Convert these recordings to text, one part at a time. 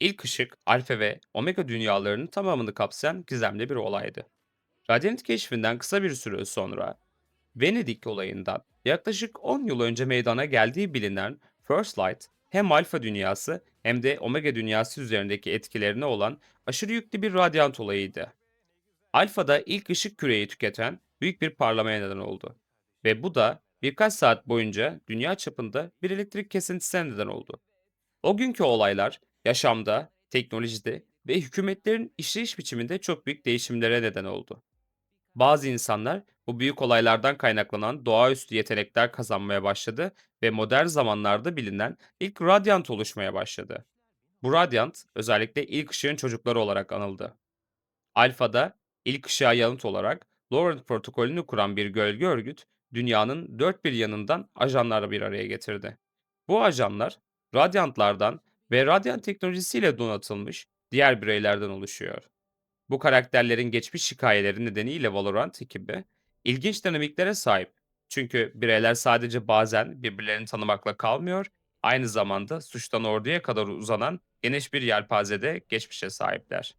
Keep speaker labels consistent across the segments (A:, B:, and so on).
A: İlk ışık, alfa ve omega dünyalarının tamamını kapsayan gizemli bir olaydı. Radyant keşfinden kısa bir süre sonra Venedik olayından yaklaşık 10 yıl önce meydana geldiği bilinen First Light hem alfa dünyası hem de omega dünyası üzerindeki etkilerine olan aşırı yüklü bir radyant olayıydı. Alfa'da ilk ışık küreyi tüketen büyük bir parlamaya neden oldu. Ve bu da birkaç saat boyunca dünya çapında bir elektrik kesintisine neden oldu. O günkü olaylar yaşamda, teknolojide ve hükümetlerin işleyiş biçiminde çok büyük değişimlere neden oldu. Bazı insanlar bu büyük olaylardan kaynaklanan doğaüstü yetenekler kazanmaya başladı ve modern zamanlarda bilinen ilk radyant oluşmaya başladı. Bu radyant özellikle ilk ışığın çocukları olarak anıldı. Alfa'da ilk ışığa yanıt olarak Laurent protokolünü kuran bir gölge örgüt dünyanın dört bir yanından ajanları bir araya getirdi. Bu ajanlar radyantlardan ve radyant teknolojisiyle donatılmış diğer bireylerden oluşuyor. Bu karakterlerin geçmiş hikayeleri nedeniyle Valorant ekibi ilginç dinamiklere sahip. Çünkü bireyler sadece bazen birbirlerini tanımakla kalmıyor, aynı zamanda suçtan orduya kadar uzanan geniş bir yelpazede geçmişe sahipler.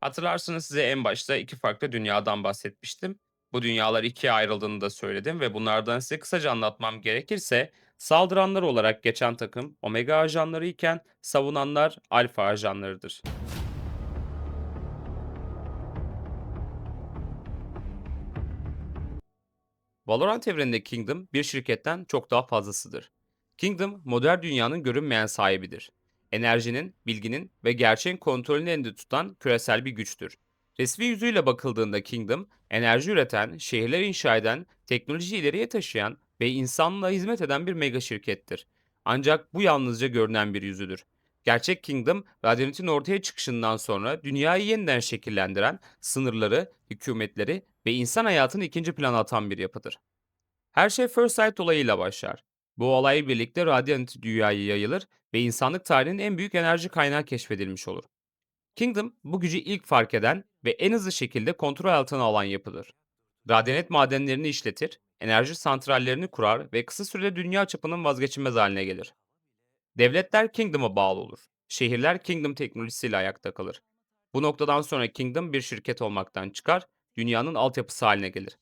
A: Hatırlarsınız size en başta iki farklı dünyadan bahsetmiştim. Bu dünyalar ikiye ayrıldığını da söyledim ve bunlardan size kısaca anlatmam gerekirse saldıranlar olarak geçen takım Omega ajanları iken savunanlar Alfa ajanlarıdır. Valorant evreninde Kingdom bir şirketten çok daha fazlasıdır. Kingdom, modern dünyanın görünmeyen sahibidir. Enerjinin, bilginin ve gerçeğin kontrolünü elinde tutan küresel bir güçtür. Resmi yüzüyle bakıldığında Kingdom, enerji üreten, şehirler inşa eden, teknoloji ileriye taşıyan ve insanlığa hizmet eden bir mega şirkettir. Ancak bu yalnızca görünen bir yüzüdür. Gerçek Kingdom, Radiant'in ortaya çıkışından sonra dünyayı yeniden şekillendiren, sınırları, hükümetleri ve insan hayatını ikinci plana atan bir yapıdır. Her şey First Sight olayıyla başlar. Bu olay birlikte Radiant dünyaya yayılır ve insanlık tarihinin en büyük enerji kaynağı keşfedilmiş olur. Kingdom bu gücü ilk fark eden ve en hızlı şekilde kontrol altına alan yapıdır. Radiant madenlerini işletir, enerji santrallerini kurar ve kısa sürede dünya çapının vazgeçilmez haline gelir. Devletler Kingdom'a bağlı olur. Şehirler Kingdom teknolojisiyle ayakta kalır. Bu noktadan sonra Kingdom bir şirket olmaktan çıkar, dünyanın altyapısı haline gelir.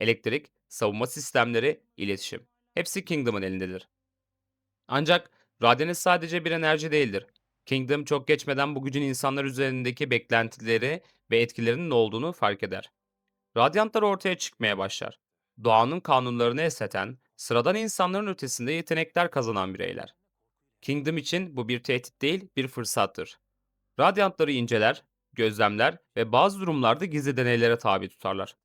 A: Elektrik, savunma sistemleri, iletişim. Hepsi Kingdom'un elindedir. Ancak Radiant sadece bir enerji değildir. Kingdom çok geçmeden bu gücün insanlar üzerindeki beklentileri ve etkilerinin ne olduğunu fark eder. Radyantlar ortaya çıkmaya başlar. Doğanın kanunlarını esneten, sıradan insanların ötesinde yetenekler kazanan bireyler. Kingdom için bu bir tehdit değil, bir fırsattır. Radyantları inceler, gözlemler ve bazı durumlarda gizli deneylere tabi tutarlar.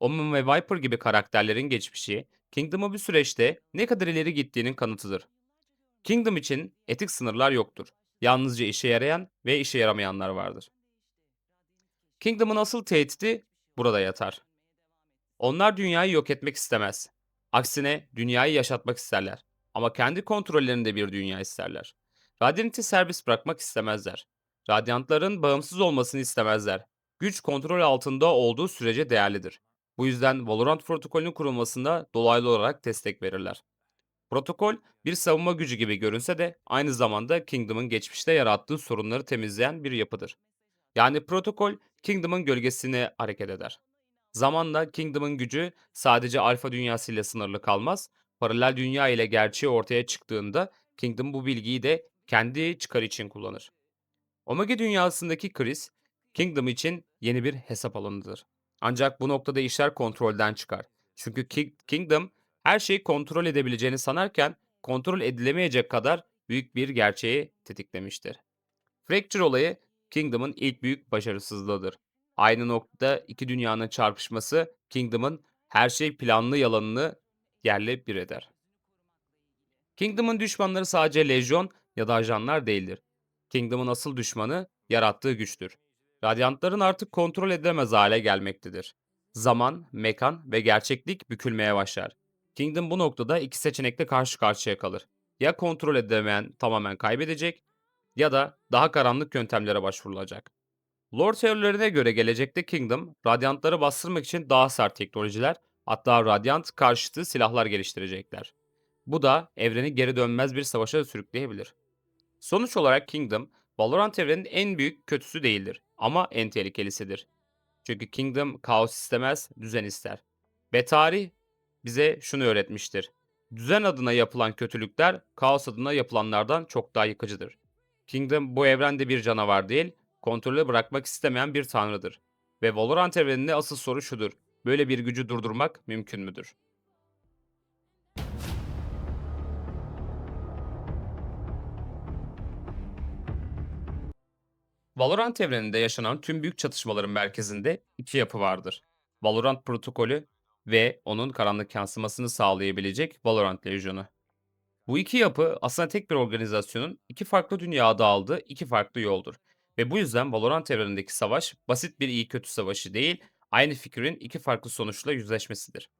A: Omen ve Viper gibi karakterlerin geçmişi, Kingdom'u bir süreçte ne kadar ileri gittiğinin kanıtıdır. Kingdom için etik sınırlar yoktur. Yalnızca işe yarayan ve işe yaramayanlar vardır. Kingdom'un asıl tehdidi burada yatar. Onlar dünyayı yok etmek istemez. Aksine dünyayı yaşatmak isterler. Ama kendi kontrollerinde bir dünya isterler. Radiant'i serbest bırakmak istemezler. Radyantların bağımsız olmasını istemezler. Güç kontrol altında olduğu sürece değerlidir. Bu yüzden Valorant protokolünün kurulmasında dolaylı olarak destek verirler. Protokol bir savunma gücü gibi görünse de aynı zamanda Kingdom'un geçmişte yarattığı sorunları temizleyen bir yapıdır. Yani protokol Kingdom'un gölgesine hareket eder. Zamanla Kingdom'un gücü sadece alfa dünyasıyla sınırlı kalmaz, paralel dünya ile gerçeği ortaya çıktığında Kingdom bu bilgiyi de kendi çıkar için kullanır. Omega dünyasındaki kriz, Kingdom için yeni bir hesap alanıdır. Ancak bu noktada işler kontrolden çıkar. Çünkü King- Kingdom her şeyi kontrol edebileceğini sanarken kontrol edilemeyecek kadar büyük bir gerçeği tetiklemiştir. Fracture olayı Kingdom'un ilk büyük başarısızlığıdır. Aynı noktada iki dünyanın çarpışması Kingdom'un her şey planlı yalanını yerle bir eder. Kingdom'un düşmanları sadece lejyon ya da ajanlar değildir. Kingdom'un asıl düşmanı yarattığı güçtür. Radyantların artık kontrol edilemez hale gelmektedir. Zaman, mekan ve gerçeklik bükülmeye başlar. Kingdom bu noktada iki seçenekle karşı karşıya kalır. Ya kontrol edilemeyen tamamen kaybedecek ya da daha karanlık yöntemlere başvurulacak. Lore teorilerine göre gelecekte Kingdom, Radyantları bastırmak için daha sert teknolojiler, hatta Radyant karşıtı silahlar geliştirecekler. Bu da evreni geri dönmez bir savaşa sürükleyebilir. Sonuç olarak Kingdom, Valorant evrenin en büyük kötüsü değildir ama en tehlikelisidir. Çünkü Kingdom kaos istemez, düzen ister. Ve tarih bize şunu öğretmiştir. Düzen adına yapılan kötülükler, kaos adına yapılanlardan çok daha yıkıcıdır. Kingdom bu evrende bir canavar değil, kontrolü bırakmak istemeyen bir tanrıdır. Ve Valorant evreninde asıl soru şudur. Böyle bir gücü durdurmak mümkün müdür? Valorant evreninde yaşanan tüm büyük çatışmaların merkezinde iki yapı vardır. Valorant protokolü ve onun karanlık yansımasını sağlayabilecek Valorant Lejyonu. Bu iki yapı aslında tek bir organizasyonun iki farklı dünyada aldığı iki farklı yoldur. Ve bu yüzden Valorant evrenindeki savaş basit bir iyi kötü savaşı değil, aynı fikrin iki farklı sonuçla yüzleşmesidir.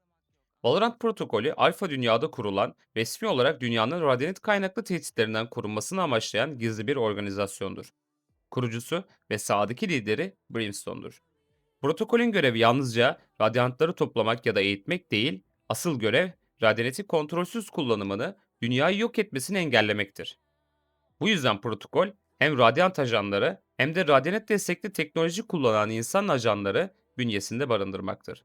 A: Valorant protokolü alfa dünyada kurulan, resmi olarak dünyanın radyanit kaynaklı tehditlerinden korunmasını amaçlayan gizli bir organizasyondur. Kurucusu ve sahadaki lideri Brimstone'dur. Protokolün görevi yalnızca radyantları toplamak ya da eğitmek değil, asıl görev radyaneti kontrolsüz kullanımını dünyayı yok etmesini engellemektir. Bu yüzden protokol hem radyant ajanları hem de radyanet destekli teknoloji kullanan insan ajanları bünyesinde barındırmaktır.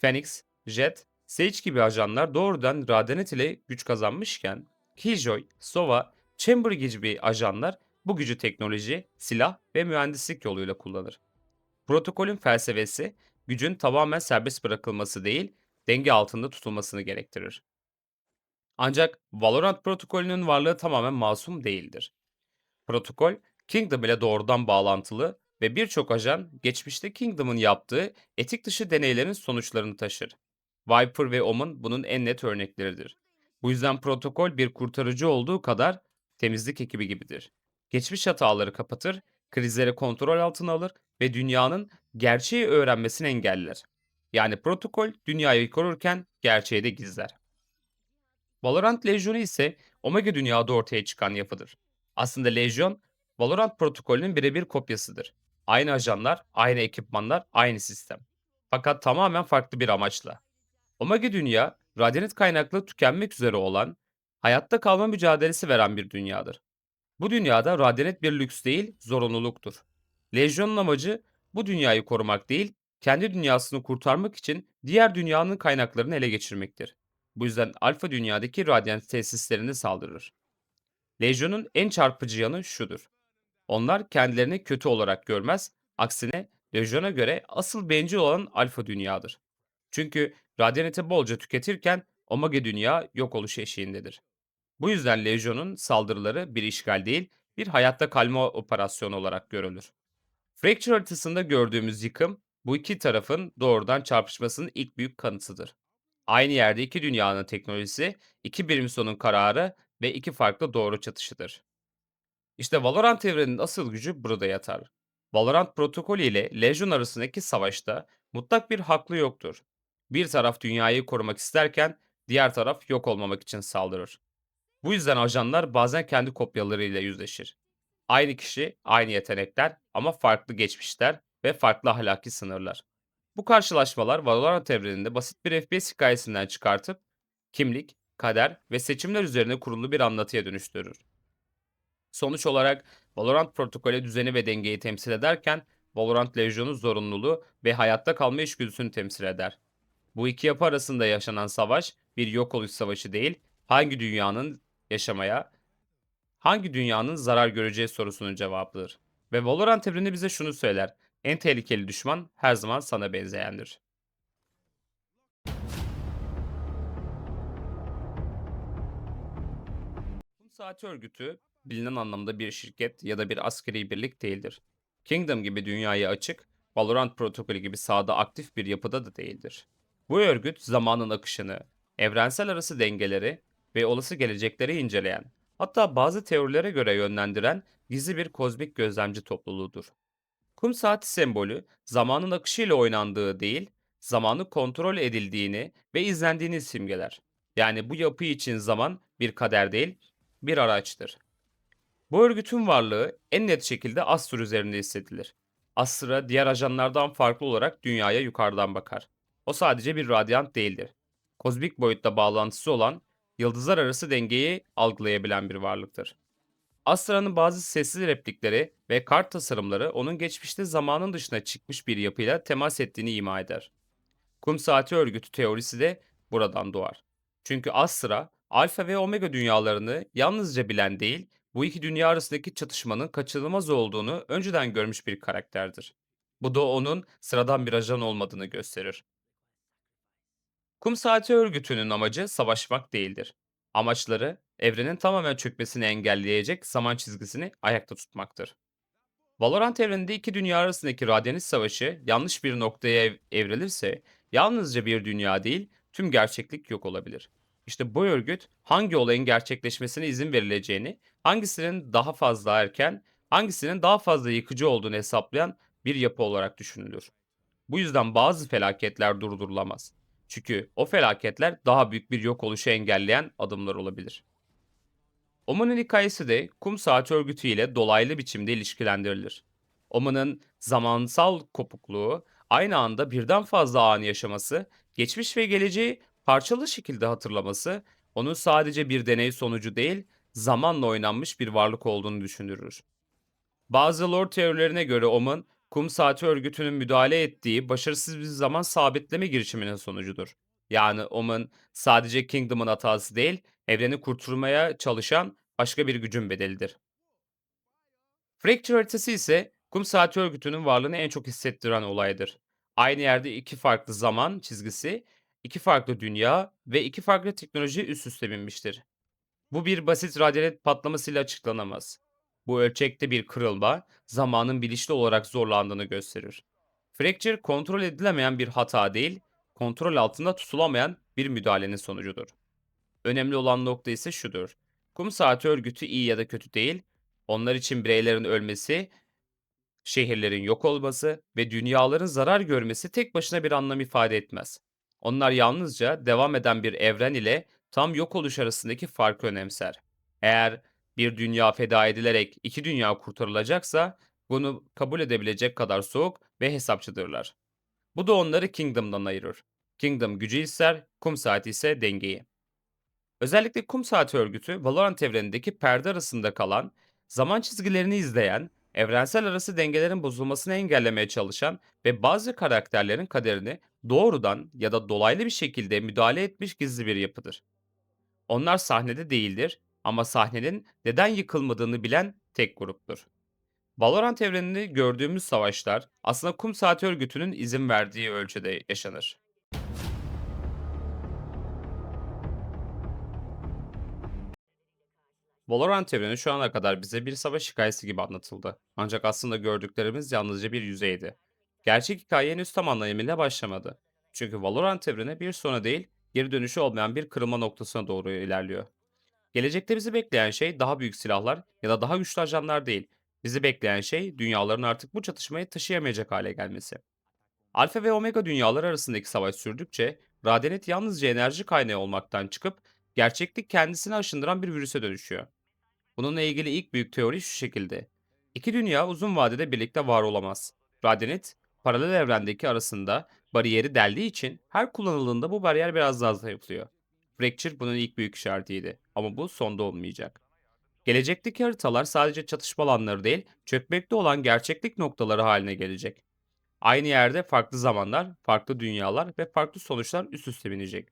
A: Phoenix, Jet, Sage gibi ajanlar doğrudan radyanet ile güç kazanmışken, Killjoy, Sova, Chamber gibi ajanlar bu gücü teknoloji, silah ve mühendislik yoluyla kullanır. Protokolün felsefesi, gücün tamamen serbest bırakılması değil, denge altında tutulmasını gerektirir. Ancak Valorant protokolünün varlığı tamamen masum değildir. Protokol, Kingdom ile doğrudan bağlantılı ve birçok ajan geçmişte Kingdom'un yaptığı etik dışı deneylerin sonuçlarını taşır. Viper ve Omen bunun en net örnekleridir. Bu yüzden protokol bir kurtarıcı olduğu kadar temizlik ekibi gibidir. Geçmiş hataları kapatır, krizleri kontrol altına alır ve dünyanın gerçeği öğrenmesini engeller. Yani protokol dünyayı korurken gerçeği de gizler. Valorant Lejyonu ise Omega dünyada ortaya çıkan yapıdır. Aslında Lejyon, Valorant protokolünün birebir kopyasıdır. Aynı ajanlar, aynı ekipmanlar, aynı sistem. Fakat tamamen farklı bir amaçla. Omega dünya, radyanit kaynaklı tükenmek üzere olan, hayatta kalma mücadelesi veren bir dünyadır. Bu dünyada radyanit bir lüks değil, zorunluluktur. Lejyon'un amacı bu dünyayı korumak değil, kendi dünyasını kurtarmak için diğer dünyanın kaynaklarını ele geçirmektir. Bu yüzden Alfa dünyadaki radyant tesislerine saldırır. Lejyon'un en çarpıcı yanı şudur. Onlar kendilerini kötü olarak görmez, aksine Lejyon'a göre asıl bencil olan Alfa dünyadır. Çünkü radyaneti bolca tüketirken Omega dünya yok oluş eşiğindedir. Bu yüzden Lejyon'un saldırıları bir işgal değil, bir hayatta kalma operasyonu olarak görülür. Fracture haritasında gördüğümüz yıkım, bu iki tarafın doğrudan çarpışmasının ilk büyük kanıtıdır. Aynı yerde iki dünyanın teknolojisi, iki Brimstone'un kararı ve iki farklı doğru çatışıdır. İşte Valorant evreninin asıl gücü burada yatar. Valorant protokolü ile Legion arasındaki savaşta mutlak bir haklı yoktur. Bir taraf dünyayı korumak isterken diğer taraf yok olmamak için saldırır. Bu yüzden ajanlar bazen kendi kopyalarıyla yüzleşir. Aynı kişi, aynı yetenekler ama farklı geçmişler ve farklı ahlaki sınırlar. Bu karşılaşmalar Valorant evreninde basit bir FPS hikayesinden çıkartıp kimlik, kader ve seçimler üzerine kurulu bir anlatıya dönüştürür. Sonuç olarak Valorant protokolü düzeni ve dengeyi temsil ederken Valorant Legion'u zorunluluğu ve hayatta kalma içgüdüsünü temsil eder. Bu iki yapı arasında yaşanan savaş bir yok oluş savaşı değil, hangi dünyanın yaşamaya, hangi dünyanın zarar göreceği sorusunun cevabıdır. Ve Valorant evreni bize şunu söyler. En tehlikeli düşman her zaman sana benzeyendir. Saati Örgütü bilinen anlamda bir şirket ya da bir askeri birlik değildir. Kingdom gibi dünyaya açık, Valorant protokolü gibi sahada aktif bir yapıda da değildir. Bu örgüt zamanın akışını, evrensel arası dengeleri ve olası gelecekleri inceleyen, hatta bazı teorilere göre yönlendiren gizli bir kozmik gözlemci topluluğudur. Kum saati sembolü zamanın akışıyla oynandığı değil, zamanı kontrol edildiğini ve izlendiğini simgeler. Yani bu yapı için zaman bir kader değil, bir araçtır. Bu örgütün varlığı en net şekilde Astur üzerinde hissedilir. Astra diğer ajanlardan farklı olarak dünyaya yukarıdan bakar. O sadece bir radyant değildir. Kozmik boyutta bağlantısı olan, yıldızlar arası dengeyi algılayabilen bir varlıktır. Astra'nın bazı sessiz replikleri ve kart tasarımları onun geçmişte zamanın dışına çıkmış bir yapıyla temas ettiğini ima eder. Kum saati örgütü teorisi de buradan doğar. Çünkü Astra, alfa ve omega dünyalarını yalnızca bilen değil, bu iki dünya arasındaki çatışmanın kaçınılmaz olduğunu önceden görmüş bir karakterdir. Bu da onun sıradan bir ajan olmadığını gösterir. Kum saati örgütünün amacı savaşmak değildir. Amaçları, evrenin tamamen çökmesini engelleyecek zaman çizgisini ayakta tutmaktır. Valorant evreninde iki dünya arasındaki radyanit savaşı yanlış bir noktaya ev- evrilirse yalnızca bir dünya değil tüm gerçeklik yok olabilir. İşte bu örgüt hangi olayın gerçekleşmesine izin verileceğini, hangisinin daha fazla erken, hangisinin daha fazla yıkıcı olduğunu hesaplayan bir yapı olarak düşünülür. Bu yüzden bazı felaketler durdurulamaz. Çünkü o felaketler daha büyük bir yok oluşu engelleyen adımlar olabilir. Oman'ın hikayesi de kum saati örgütü ile dolaylı biçimde ilişkilendirilir. Oman'ın zamansal kopukluğu, aynı anda birden fazla anı yaşaması, geçmiş ve geleceği parçalı şekilde hatırlaması, onun sadece bir deney sonucu değil, zamanla oynanmış bir varlık olduğunu düşündürür. Bazı lore teorilerine göre Omen, kum saati örgütünün müdahale ettiği başarısız bir zaman sabitleme girişiminin sonucudur. Yani Omen sadece Kingdom'ın hatası değil, evreni kurtarmaya çalışan başka bir gücün bedelidir. Fracture haritası ise kum saati örgütünün varlığını en çok hissettiren olaydır. Aynı yerde iki farklı zaman çizgisi, iki farklı dünya ve iki farklı teknoloji üst üste binmiştir. Bu bir basit radyalet patlamasıyla açıklanamaz. Bu ölçekte bir kırılma, zamanın bilinçli olarak zorlandığını gösterir. Fracture kontrol edilemeyen bir hata değil, kontrol altında tutulamayan bir müdahalenin sonucudur. Önemli olan nokta ise şudur. Kum saati örgütü iyi ya da kötü değil, onlar için bireylerin ölmesi, şehirlerin yok olması ve dünyaların zarar görmesi tek başına bir anlam ifade etmez. Onlar yalnızca devam eden bir evren ile tam yok oluş arasındaki farkı önemser. Eğer bir dünya feda edilerek iki dünya kurtarılacaksa bunu kabul edebilecek kadar soğuk ve hesapçıdırlar. Bu da onları Kingdom'dan ayırır. Kingdom gücü ister, kum saati ise dengeyi. Özellikle kum saati örgütü Valorant evrenindeki perde arasında kalan, zaman çizgilerini izleyen, evrensel arası dengelerin bozulmasını engellemeye çalışan ve bazı karakterlerin kaderini doğrudan ya da dolaylı bir şekilde müdahale etmiş gizli bir yapıdır. Onlar sahnede değildir ama sahnenin neden yıkılmadığını bilen tek gruptur. Valorant evreninde gördüğümüz savaşlar aslında kum saati örgütünün izin verdiği ölçüde yaşanır. Valorant evreni şu ana kadar bize bir savaş hikayesi gibi anlatıldı. Ancak aslında gördüklerimiz yalnızca bir yüzeydi. Gerçek hikaye henüz tam anlamıyla başlamadı. Çünkü Valorant evreni bir sona değil, geri dönüşü olmayan bir kırılma noktasına doğru ilerliyor. Gelecekte bizi bekleyen şey daha büyük silahlar ya da daha güçlü ajanlar değil. Bizi bekleyen şey dünyaların artık bu çatışmayı taşıyamayacak hale gelmesi. Alfa ve Omega dünyalar arasındaki savaş sürdükçe Radenet yalnızca enerji kaynağı olmaktan çıkıp gerçeklik kendisini aşındıran bir virüse dönüşüyor. Bununla ilgili ilk büyük teori şu şekilde. İki dünya uzun vadede birlikte var olamaz. Radyanit, paralel evrendeki arasında bariyeri deldiği için her kullanıldığında bu bariyer biraz daha zayıflıyor. Fracture bunun ilk büyük işaretiydi ama bu sonda olmayacak. Gelecekteki haritalar sadece çatışma alanları değil, çökmekte olan gerçeklik noktaları haline gelecek. Aynı yerde farklı zamanlar, farklı dünyalar ve farklı sonuçlar üst üste binecek.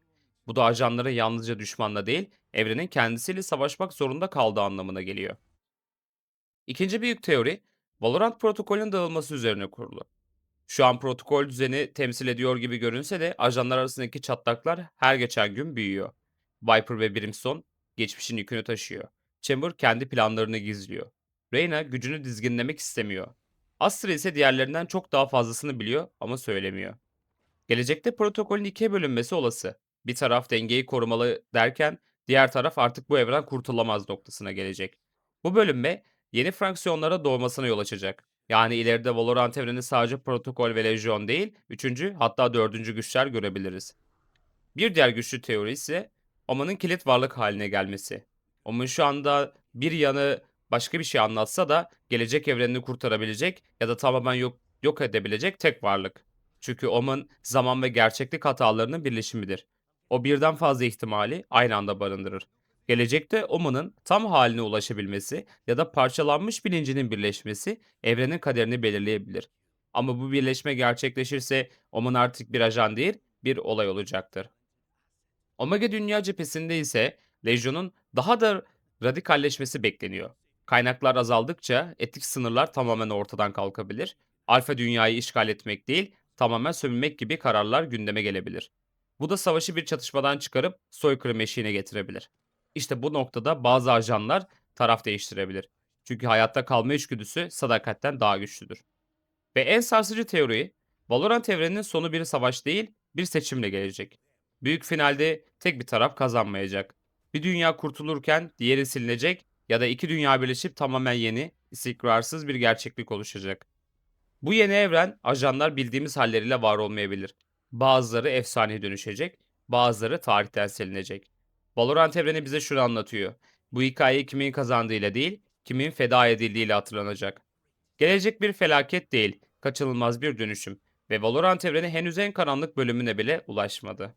A: Bu da ajanların yalnızca düşmanla değil, evrenin kendisiyle savaşmak zorunda kaldığı anlamına geliyor. İkinci büyük teori, Valorant protokolünün dağılması üzerine kurulu. Şu an protokol düzeni temsil ediyor gibi görünse de ajanlar arasındaki çatlaklar her geçen gün büyüyor. Viper ve Brimstone geçmişin yükünü taşıyor. Chamber kendi planlarını gizliyor. Reyna gücünü dizginlemek istemiyor. Astra ise diğerlerinden çok daha fazlasını biliyor ama söylemiyor. Gelecekte protokolün ikiye bölünmesi olası. Bir taraf dengeyi korumalı derken diğer taraf artık bu evren kurtulamaz noktasına gelecek. Bu bölünme yeni fraksiyonlara doğmasına yol açacak. Yani ileride Valorant evreni sadece protokol ve lejyon değil, üçüncü hatta dördüncü güçler görebiliriz. Bir diğer güçlü teori ise Oman'ın kilit varlık haline gelmesi. Oman şu anda bir yanı başka bir şey anlatsa da gelecek evrenini kurtarabilecek ya da tamamen yok, yok edebilecek tek varlık. Çünkü Oman zaman ve gerçeklik hatalarının birleşimidir. O birden fazla ihtimali aynı anda barındırır. Gelecekte Oma'nın tam haline ulaşabilmesi ya da parçalanmış bilincinin birleşmesi evrenin kaderini belirleyebilir. Ama bu birleşme gerçekleşirse Oman artık bir ajan değil, bir olay olacaktır. Omega Dünya cephesinde ise Legion'un daha da radikalleşmesi bekleniyor. Kaynaklar azaldıkça etik sınırlar tamamen ortadan kalkabilir. Alfa Dünyayı işgal etmek değil, tamamen sömürmek gibi kararlar gündeme gelebilir. Bu da savaşı bir çatışmadan çıkarıp soykırım eşiğine getirebilir. İşte bu noktada bazı ajanlar taraf değiştirebilir. Çünkü hayatta kalma içgüdüsü sadakatten daha güçlüdür. Ve en sarsıcı teori, Valorant evreninin sonu bir savaş değil, bir seçimle gelecek. Büyük finalde tek bir taraf kazanmayacak. Bir dünya kurtulurken diğeri silinecek ya da iki dünya birleşip tamamen yeni, istikrarsız bir gerçeklik oluşacak. Bu yeni evren ajanlar bildiğimiz halleriyle var olmayabilir. Bazıları efsaneye dönüşecek, bazıları tarihten silinecek. Valorant evreni bize şunu anlatıyor. Bu hikaye kimin kazandığıyla değil, kimin feda edildiğiyle hatırlanacak. Gelecek bir felaket değil, kaçınılmaz bir dönüşüm ve Valorant evreni henüz en karanlık bölümüne bile ulaşmadı.